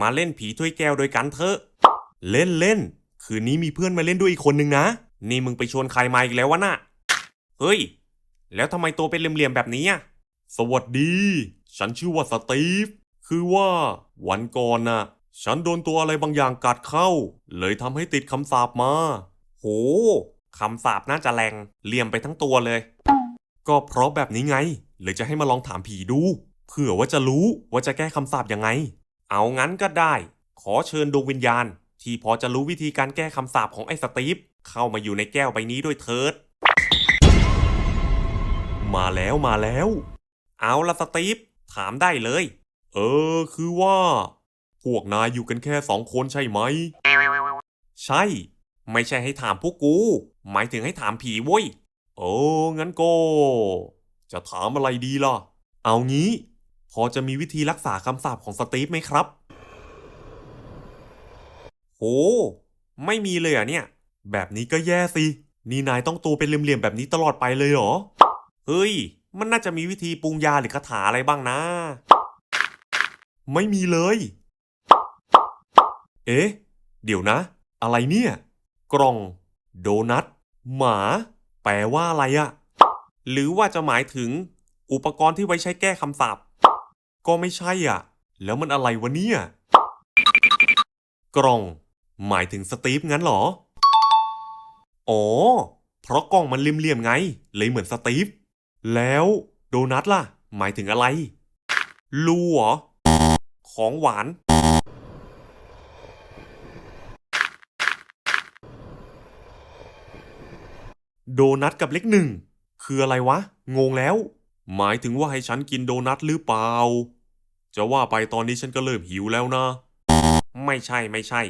มาเล่นผีถ้วยแก้วด้วยกันเถอะ เล่นเล่น คืนนี้มีเพื่อนมาเล่นด้วยอีกคนนึงนะ นี่มึงไปชวนใครมาอีกแล้ววะน่ะ เฮ้ย แล้วทำไมตัวเป็นเหลี่ยมๆแบบนี้อะ สวัสดี ฉันชื่อว่าสตีฟ คือว่า วันก่อนน่ะ ฉันโดนตัวอะไรบางอย่างกัดเข้า เลยทำให้ติดคำสาปมา โหคำสาปน่าจะแรงเหลี่ยมไปทั้งตัวเลย ก็เพราะแบบนี้ไง เลยจะให้มาลองถามผีดู เผื่อว่าจะรู้ว่าจะแก้คำสาปยังไง เอางั้นก็ได้ ขอเชิญดวงวิญญาณ ที่พอจะรู้วิธีการแก้คำสาปของไอ้สตีฟเข้ามาอยู่ในแก้วใบนี้ด้วยเถิด มาแล้วมาแล้ว เอาละสตีฟถามได้เลย เออ คือว่า พวกนายอยู่กันแค่สองคนใช่ไหม ใช่ ไม่ใช่ให้ถามพวกกู หมายถึงให้ถามผีเว้ย โอ้งั้นก็ จะถามอะไรดีล่ะ เอางี้ พอจะมีวิธีรักษาคำสาปของสตีฟไหมครับ โห ไม่มีเลยอะเนี่ย แบบนี้ก็แย่สิ นี่นายต้องตัวเป็นเหลี่ยมๆแบบนี้ตลอดไปเลยเหรอ เฮ้ย มันน่าจะมีวิธีปรุงยาหรือคาถาอะไรบ้างนะ ไม่มีเลย เอ๊ะ เดี๋ยวนะ อะไรเนี่ย กล่อง โดนัท หมา แปลว่าอะไรอะหรือว่าจะหมายถึงอุปกรณ์ที่ไว้ใช้แก้คำสาป ก็ไม่ใช่อะ แล้วมันอะไรวะเนี่ย กล่อง หมายถึงสตีฟงั้นเหรอ อ๋อ เพราะกล่องมันเหลี่ยมๆไง เลยเหมือนสตีฟ แล้วโดนัทล่ะ หมายถึงอะไร ลูเหรอ ของหวาน โดนัทกับเลขหนึ่ง คืออะไรวะ งงแล้ว หมายถึงว่าให้ฉันกินโดนัทหรือเปล่า จะว่าไปตอนนี้ฉันก็เริ่มหิวแล้วนะ ไม่ใช่ไม่ใช่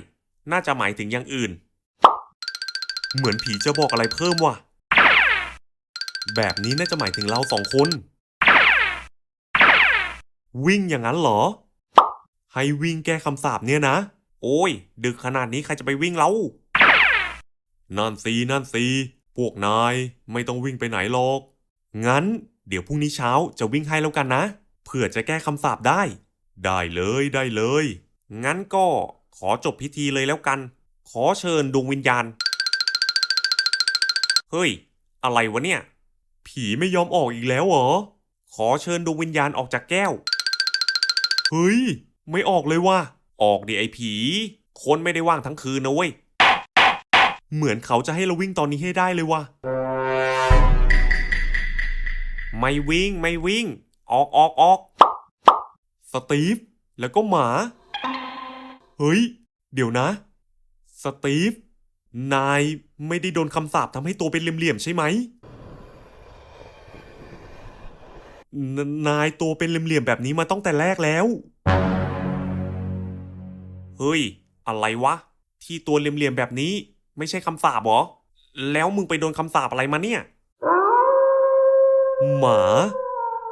น่าจะหมายถึงอย่างอื่น เหมือนผีจะบอกอะไรเพิ่มว่ะ แบบนี้น่าจะหมายถึงเราสองคน วิ่งอย่างนั้นเหรอ ให้วิ่งแก้คำสาปเนี่ยนะ โอ้ย ดึกขนาดนี้ใครจะไปวิ่งเล่านั่นสินั่นสิพวกนายไม่ต้องวิ่งไปไหนหรอก งั้น เดี๋ยวพรุ่งนี้เช้าจะวิ่งให้แล้วกันนะ เผื่อจะแก้คำสาปได้ ได้เลยได้เลย งั้นก็ขอจบพิธีเลยแล้วกัน ขอเชิญดวงวิญญาณ เฮ้ย อะไรวะเนี่ย ผีไม่ยอมออกอีกแล้วเหรอ ขอเชิญดวงวิญญาณออกจากแก้ว เฮ้ย ไม่ออกเลยว่ะ ออกดิไอผี คนไม่ได้ว่างทั้งคืนนะเว้ย เหมือนเขาจะให้เราวิ่งตอนนี้ให้ได้เลยว่ะ ไม่วิ่งไม่วิ่ง ออกออกออกสตีฟแล้วก็หมา เฮ้ย เดี๋ยวนะ สตีฟ นายไม่ได้โดนคำสาปทำให้ตัวเป็นเหลี่ยมๆใช่ไหมนนายตัวเป็นเหลี่ยมๆแบบนี้มาตั้งแต่แรกแล้ว เฮ้ย อะไรวะ ที่ตัวเหลี่ยมๆแบบนี้ ไม่ใช่คำสาปเหรอ แล้วมึงไปโดนคำสาปอะไรมาเนี่ย หมา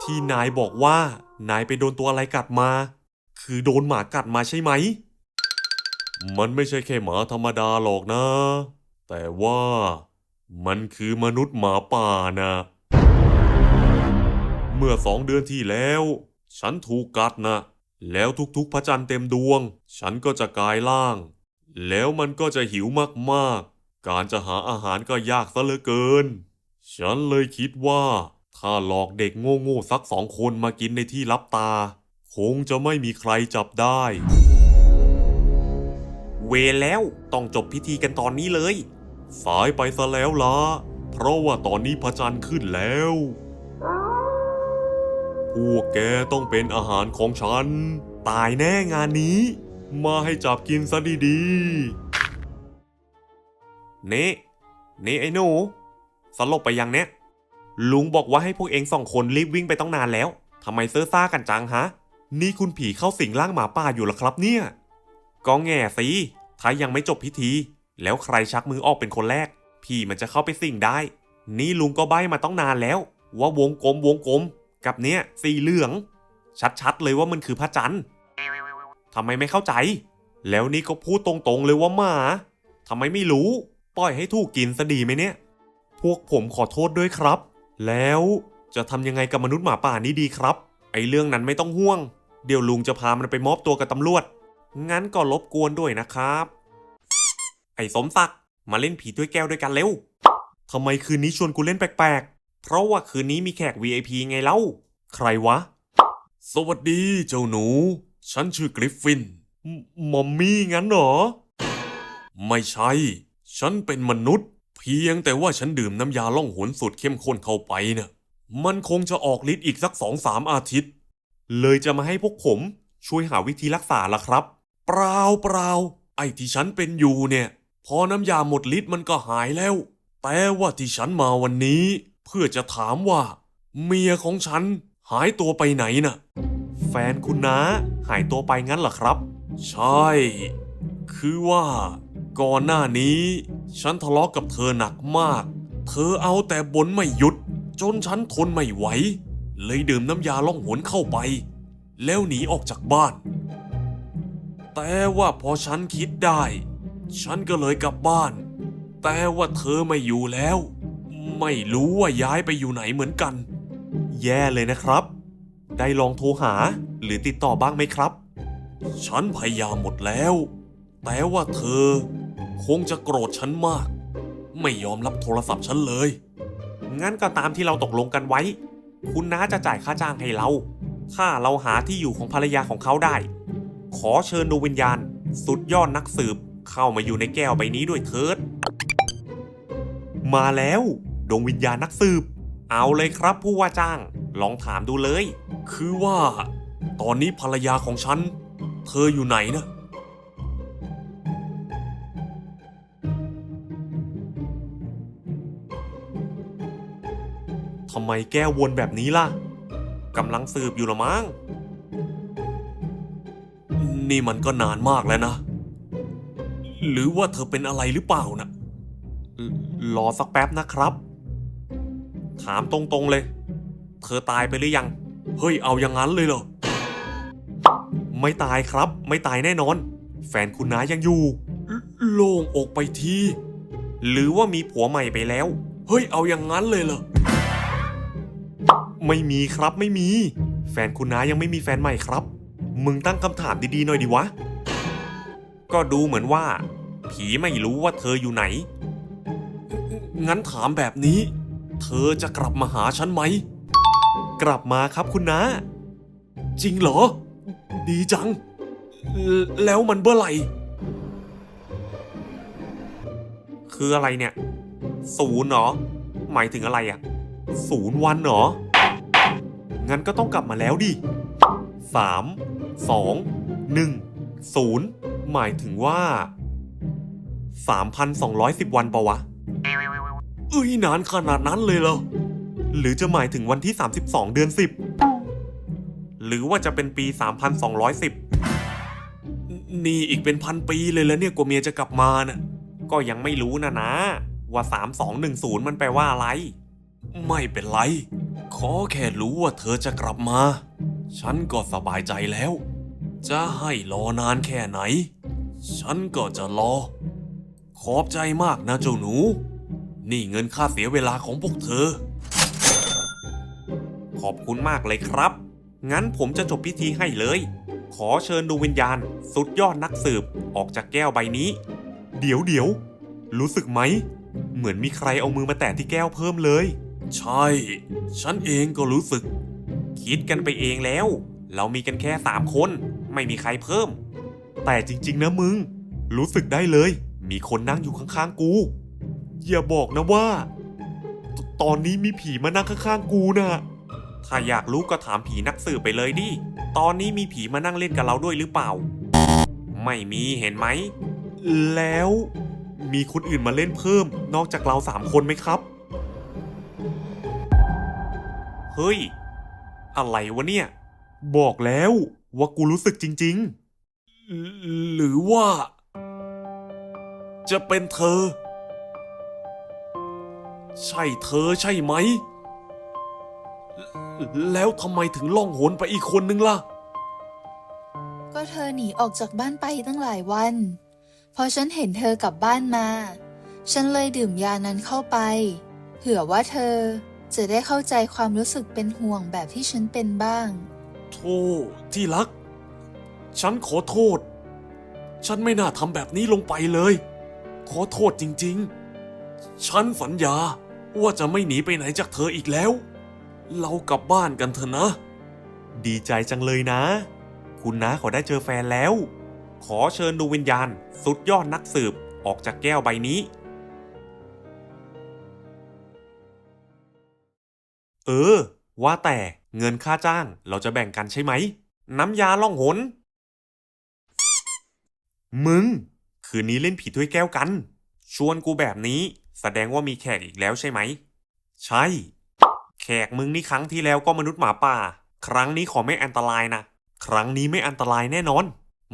ที่นายบอกว่านายไปโดนตัวอะไรกัดมา คือโดนหมากัดมาใช่ไหม มันไม่ใช่แค่หมาธรรมดาหรอกนะ แต่ว่ามันคือมนุษย์หมาป่านะ เมื่อสองเดือนที่แล้ว ฉันถูกกัดนะ แล้วทุกๆพระจันทร์เต็มดวง ฉันก็จะกลายร่าง แล้วมันก็จะหิวมากๆ การจะหาอาหารก็ยากซะเหลือเกิน ฉันเลยคิดว่า ถ้าหลอกเด็กโง่ๆสักสองคนมากินในที่ลับตา คงจะไม่มีใครจับได้ เวรแล้วต้องจบพิธีกันตอนนี้เลย สายไปซะแล้วล่ะ เพราะว่าตอนนี้พระจันทร์ขึ้นแล้ว พวกแกต้องเป็นอาหารของฉัน ตายแน่งานนี้ มาให้จับกินซะดีๆ เน่เน่ไอ้หนูสลบไปยังเนี้ย ลุงบอกว่าให้พวกเองสองคนรีบวิ่งไปต้องนานแล้ว ทำไมเซ่อซ่ากันจังฮะ นี่คุณผีเข้าสิงร่างหมาป่าอยู่หรอครับเนี่ย ก็แง่สิ ถ้ายังไม่จบพิธี แล้วใครชักมือออกเป็นคนแรกพี่มันจะเข้าไปสิงได้ นี่ลุงก็ใบ้มาต้องนานแล้ว ว่าวงกลมวงกลม กับเนี้ยสีเหลือง ชัดๆเลยว่ามันคือพระจันทร์ทำไมไม่เข้าใจ แล้วนี่ก็พูดตรงๆเลยว่าหมาทำไมไม่รู้ ปล่อยให้ถูกกินซะดีไหมเนี่ย พวกผมขอโทษด้วยครับ แล้วจะทำยังไงกับมนุษย์หมาป่านี้ดีครับ ไอ้เรื่องนั้นไม่ต้องห่วง เดี๋ยวลุงจะพามันไปมอบตัวกับตำรวจ งั้นก็รบกวนด้วยนะครับ ไอ้สมศักดิ์มาเล่นผีถ้วยแก้วด้วยกันเร็วทำไมคืนนี้ชวนกูเล่นแปลกๆ เพราะว่าคืนนี้มีแขก VIP ไงเล่า ใครวะ สวัสดีเจ้าหนู ฉันชื่อกริฟฟิน มอมมี่งั้นเหรอ ไม่ใช่ ฉันเป็นมนุษย์ พียงแต่ว่าฉันดื่มน้ำยาล่องหนสูตรเข้มข้นเข้าไปเนะ่ะมันคงจะออกฤทธิ์อีกสักสองสามอาทิตย์ เลยจะมาให้พวกผมช่วยหาวิธีรักษาละครับ เปล่าเปล่าไอ้ที่ฉันเป็นอยู่เนี่ย พอน้ำยาหมดฤทธิ์มันก็หายแล้ว แต่ว่าที่ฉันมาวันนี้ เพื่อจะถามว่า เมียของฉันหายตัวไปไหนน่ะ แฟนคุณนะหายตัวไปงั้นเหรอครับ ใช่ คือว่าก่อนหน้านี้ ฉันทะเลาะกับเธอหนักมาก เธอเอาแต่บ่นไม่หยุด จนฉันทนไม่ไหว เลยดื่มน้ำยาล่องหนเข้าไป แล้วหนีออกจากบ้าน แต่ว่าพอฉันคิดได้ ฉันก็เลยกลับบ้าน แต่ว่าเธอไม่อยู่แล้ว ไม่รู้ว่าย้ายไปอยู่ไหนเหมือนกัน แย่เลยนะครับ ได้ลองโทรหาหรือติดต่อบ้างไหมครับ ฉันพยายามหมดแล้ว แต่ว่าเธอ คงจะโกรธฉันมาก ไม่ยอมรับโทรศัพท์ฉันเลย งั้นก็ตามที่เราตกลงกันไว้ คุณน้าจะจ่ายค่าจ้างให้เรา ถ้าเราหาที่อยู่ของภรรยาของเขาได้ ขอเชิญดวงวิญญาณ สุดยอดนักสืบ เข้ามาอยู่ในแก้วใบนี้ด้วยเถิด มาแล้วดวงวิญญาณนักสืบ เอาเลยครับผู้ว่าจ้าง ลองถามดูเลย คือว่า ตอนนี้ภรรยาของฉัน เธออยู่ไหนนะ ทำไมแก้ววนแบบนี้ล่ะกำลังสืบอยู่ละมั้งนี่มันก็นานมากแล้วนะ หรือว่าเธอเป็นอะไรหรือเปล่านะรรอสักแป๊บนะครับ ถามตรงๆเลย เธอตายไปหรือยัง เฮ้ยเอาอย่างนั้นเลยเหรอ ไม่ตายครับ ไม่ตายแน่นอน แฟนคุณน้ายังอยู่ โล่งอกไปที หรือว่ามีผัวใหม่ไปแล้ว เฮ้ยเอาอย่างนั้นเลยเหรอ ไม่มีครับไม่มี แฟนคุณน้ายังไม่มีแฟนใหม่ครับ มึงตั้งคำถามดีๆหน่อยดิวะ ก็ดูเหมือนว่า ผีไม่รู้ว่าเธออยู่ไหน งั้นถามแบบนี้ เธอจะกลับมาหาฉันไหม กลับมาครับคุณน้า จริงเหรอ ดีจัง แล้วมันเมื่อไหร่ คืออะไรเนี่ย ศูนย์เหรอ หมายถึงอะไรอะศูนย์วันเหรอ งั้นก็ต้องกลับมาแล้วดิสามสองหนึ่งศูนย์หมายถึงว่า 3,210 วันปะวะ เอ้ยนานขนาดนั้นเลยเหรอ หรือจะหมายถึงวันที่ 32 เดือน 10 หรือว่าจะเป็นปี 3,210 นี่อีกเป็นพันปีเลยแล้วเนี่ยกว่าเมียจะกลับมาน่ะก็ยังไม่รู้นะนะ ว่า 3210 มันแปลว่าอะไร ไม่เป็นไร อแค่รู้ว่าเธอจะกลับมา ฉันก็สบายใจแล้ว จะให้รอนานแค่ไหน ฉันก็จะรอ ขอบใจมากนะเจ้าหนู นี่เงินค่าเสียเวลาของพวกเธอ ขอบคุณมากเลยครับ งั้นผมจะจบพิธีให้เลย ขอเชิญดวงวิญญาณ สุดยอดนักสืบออกจากแก้วใบนี้ เดี๋ยวเดี๋ยว รู้สึกไหม เหมือนมีใครเอามือมาแตะที่แก้วเพิ่มเลย ใช่ ฉันเองก็รู้สึก คิดกันไปเองแล้ว เรามีกันแค่สามคน ไม่มีใครเพิ่ม แต่จริงๆนะมึง รู้สึกได้เลย มีคนนั่งอยู่ข้างๆกู อย่าบอกนะว่าตตอนนี้มีผีมานั่งข้างๆกูนะถ้าอยากรู้ก็ถามผีนักสืบไปเลยดิ ตอนนี้มีผีมานั่งเล่นกับเราด้วยหรือเปล่า ไม่มีเห็นไหม แล้วมีคนอื่นมาเล่นเพิ่มนอกจากเราสามคนไหมครับ เฮ้ย อะไรวะเนี่ย บอกแล้วว่ากูรู้สึกจริง ๆ หรือว่า จะเป็นเธอ ใช่เธอใช่ไหม แล้วทำไมถึงล่องหนไปอีกคนนึงล่ะ ก็เธอหนีออกจากบ้านไปตั้งหลายวัน พอฉันเห็นเธอกลับบ้านมา ฉันเลยดื่มยานั้นเข้าไป เผื่อว่าเธอ จะได้เข้าใจความรู้สึกเป็นห่วงแบบที่ฉันเป็นบ้างโทษที่รัก ฉันขอโทษ ฉันไม่น่าทำแบบนี้ลงไปเลย ขอโทษจริงๆ ฉันสัญญาว่าจะไม่หนีไปไหนจากเธออีกแล้ว เรากลับบ้านกันเถอะนะ ดีใจจังเลยนะ คุณน้าเขาได้เจอแฟนแล้ว ขอเชิญดวงวิญญาณ สุดยอดนักสืบออกจากแก้วใบนี้ เออ ว่าแต่เงินค่าจ้างเราจะแบ่งกันใช่ไหม น้ำยาล่องหน มึง คืนนี้เล่นผีถ้วยแก้วกัน ชวนกูแบบนี้ แสดงว่ามีแขกอีกแล้วใช่ไหม ใช่ แขกมึงนี่ครั้งที่แล้วก็มนุษย์หมาป่า ครั้งนี้ขอไม่อันตรายนะ ครั้งนี้ไม่อันตรายแน่นอน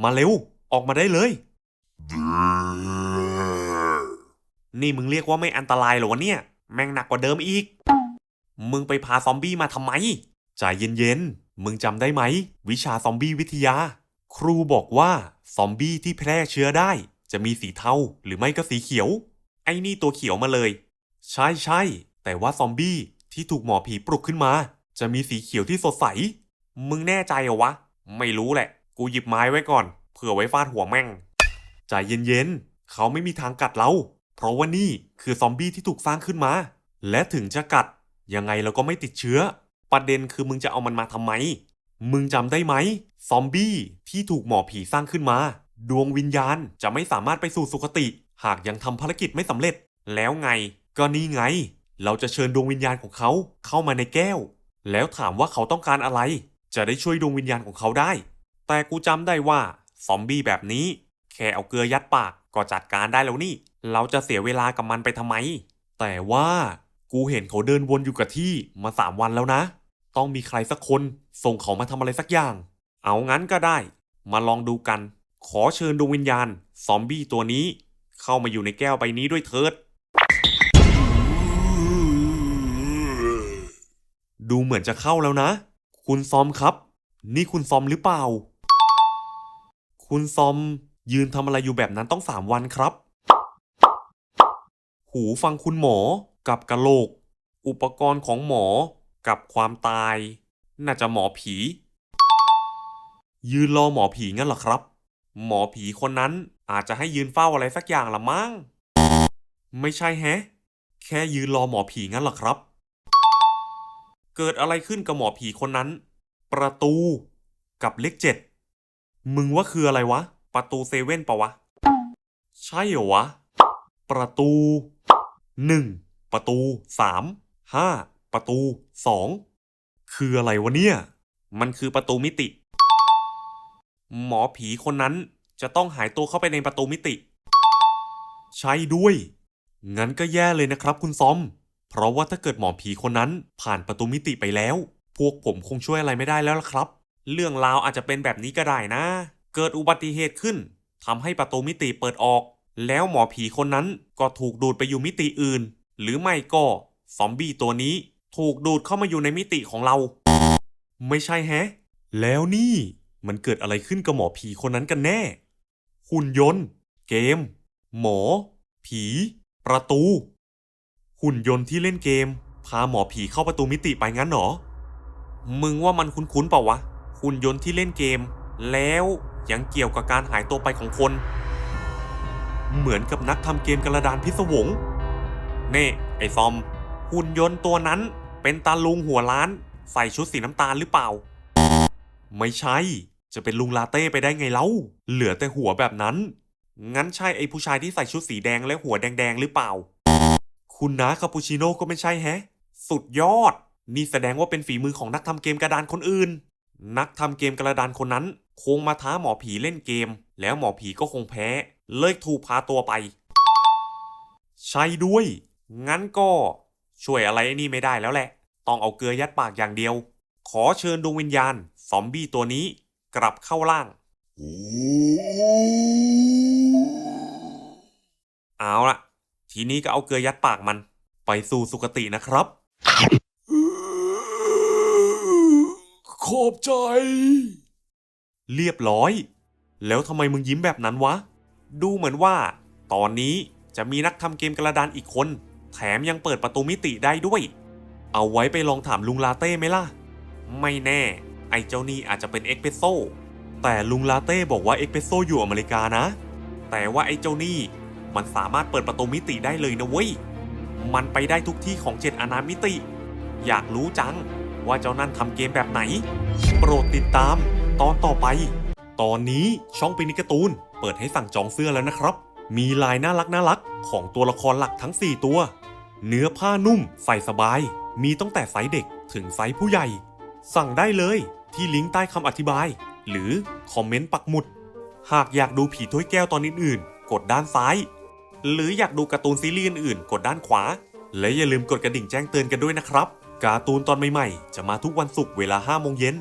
มาเร็ว ออกมาได้เลย นี่มึงเรียกว่าไม่อันตรายเหรอวะเนี่ย แม่งหนักกว่าเดิมอีก มึงไปพาซอมบี้มาทำไม ใจเย็นๆ มึงจำได้ไหม วิชาซอมบี้วิทยา ครูบอกว่าซอมบี้ที่แพร่เชื้อได้ จะมีสีเทาหรือไม่ก็สีเขียว ไอ้นี่ตัวเขียวมาเลย ใช่ใช่แต่ว่าซอมบี้ที่ถูกหมอผีปลุกขึ้นมา จะมีสีเขียวที่สดใส มึงแน่ใจเหรอวะ ไม่รู้แหละ กูหยิบไม้ไว้ก่อน เผื่อไว้ฟาดหัวแม่ง ใจเย็นๆ เขาไม่มีทางกัดเรา เพราะว่านี่คือซอมบี้ที่ถูกสร้างขึ้นมา และถึงจะกัด ยังไงเราก็ไม่ติดเชื้อ ประเด็นคือมึงจะเอามันมาทำไม มึงจำได้ไหม ซอมบี้ที่ถูกหมอผีสร้างขึ้นมา ดวงวิญญาณจะไม่สามารถไปสู่สุคติ หากยังทำภารกิจไม่สำเร็จ แล้วไง ก็นี่ไง เราจะเชิญดวงวิญญาณของเขาเข้ามาในแก้ว แล้วถามว่าเขาต้องการอะไร จะได้ช่วยดวงวิญญาณของเขาได้ แต่กูจำได้ว่าซอมบี้แบบนี้ แค่เอาเกลือยัดปากก็จัดการได้แล้วนี่ เราจะเสียเวลากับมันไปทำไม แต่ว่า กูเห็นเขาเดินวนอยู่กับที่มาสามวันแล้วนะ ต้องมีใครสักคนส่งเขามาทำอะไรสักอย่าง เอางั้นก็ได้ มาลองดูกัน ขอเชิญดวงวิญญาณ ซอมบี้ตัวนี้ เข้ามาอยู่ในแก้วใบนี้ด้วยเถิด ดูเหมือนจะเข้าแล้วนะ คุณซอมครับ นี่คุณซอมหรือเปล่า คุณซอมยืนทำอะไรอยู่แบบนั้นต้องสามวันครับ หูฟังคุณหมอ กับกะโหลก อุปกรณ์ของหมอ กับความตาย น่าจะหมอผี ยืนรอหมอผีงั้นเหรอครับ หมอผีคนนั้นอาจจะให้ยืนเฝ้าอะไรสักอย่างละมั้ง ไม่ใช่แฮะ แค่ยืนรอหมอผีงั้นเหรอครับ เกิดอะไรขึ้นกับหมอผีคนนั้น ประตู กับเลขเจ็ด มึงว่าคืออะไรวะ ประตูเซเว่นปะวะ ใช่เหรอวะ ประตูหนึ่ง ประตูสามห้าประตูสองคืออะไรวะเนี่ย มันคือประตูมิติ หมอผีคนนั้นจะต้องหายตัวเข้าไปในประตูมิติ ใช่ด้วย งั้นก็แย่เลยนะครับคุณซอม เพราะว่าถ้าเกิดหมอผีคนนั้นผ่านประตูมิติไปแล้ว พวกผมคงช่วยอะไรไม่ได้แล้วล่ะครับ เรื่องราวอาจจะเป็นแบบนี้ก็ได้นะ เกิดอุบัติเหตุขึ้นทำให้ประตูมิติเปิดออก แล้วหมอผีคนนั้นก็ถูกดูดไปอยู่มิติอื่น หรือไม่ก็ซอมบี้ตัวนี้ถูกดูดเข้ามาอยู่ในมิติของเรา ไม่ใช่แฮะ แล้วนี่มันเกิดอะไรขึ้นกับหมอผีคนนั้นกันแน่ หุ่นยนต์ เกม หมอ ผี ประตู หุ่นยนต์ที่เล่นเกม พาหมอผีเข้าประตูมิติไปงั้นหรอ มึงว่ามันคุ้นๆเปล่าวะ หุ่นยนต์ที่เล่นเกม แล้วยังเกี่ยวกับการหายตัวไปของคน เหมือนกับนักทำเกมกระดานพิศวง น่ไอซอม หุ่นยนต์ตัวนั้นเป็นตาลุงหัวล้าน ใส่ชุดสีน้ำตาลหรือเปล่า ไม่ใช่ จะเป็นลุงลาเต้ไปได้ไงเล่า เหลือแต่หัวแบบนั้น งั้นใช่ไอผู้ชายที่ใส่ชุดสีแดงและหัวแดงๆหรือเปล่า คุณนะคาปูชิโน่ก็ไม่ใช่แฮะ สุดยอด นี่แสดงว่าเป็นฝีมือของนักทำเกมกระดานคนอื่น นักทำเกมกระดานคนนั้น คงมาท้าหมอผีเล่นเกม แล้วหมอผีก็คงแพ้ เลยถูกพาตัวไป ใช่ด้วย งั้นก็ช่วยอะไรไอ้นี่ไม่ได้แล้วแหละ ต้องเอาเกลือยัดปากอย่างเดียว ขอเชิญดวงวิญญาณซอมบี้ตัวนี้กลับเข้าร่าง เอาละทีนี้ก็เอาเกลือยัดปากมัน ไปสู่สุคตินะครับ ขอบใจ เรียบร้อย แล้วทำไมมึงยิ้มแบบนั้นวะ ดูเหมือนว่า ตอนนี้จะมีนักทำเกมกระดานอีกคน แถมยังเปิดประตูมิติได้ด้วย เอาไว้ไปลองถามลุงลาเต้ไหมล่ะ ไม่แน่ ไอ้เจ้านี่อาจจะเป็นเอ็กเพรสโซแต่ลุงลาเต้บอกว่าเอ็กเพรสโซอยู่อเมริกานะ แต่ว่าไอ้เจ้านี่มันสามารถเปิดประตูมิติได้เลยนะเว้ย มันไปได้ทุกที่ของเจ็ดอนามิติ อยากรู้จังว่าเจ้านั่นทำเกมแบบไหน โปรดติดตามตอนต่อไป ตอนนี้ช่องปินิกาตูน เปิดให้สั่งจองเสื้อแล้วนะครับ มีลายน่ารักน่ารักของตัวละครหลักทั้ง 4 ตัว เนื้อผ้านุ่ม ใส่สบาย มีตั้งแต่ไซส์เด็กถึงไซส์ผู้ใหญ่ สั่งได้เลยที่ลิงก์ใต้คำอธิบาย หรือคอมเมนต์ปักหมุด หากอยากดูผีถ้วยแก้วตอนอื่นๆ กดด้านซ้าย หรืออยากดูการ์ตูนซีรีส์อื่นๆ กดด้านขวา และอย่าลืมกดกระดิ่งแจ้งเตือนกันด้วยนะครับ การ์ตูนตอนใหม่ๆ จะมาทุกวันศุกร์เวลา5โมงเย็น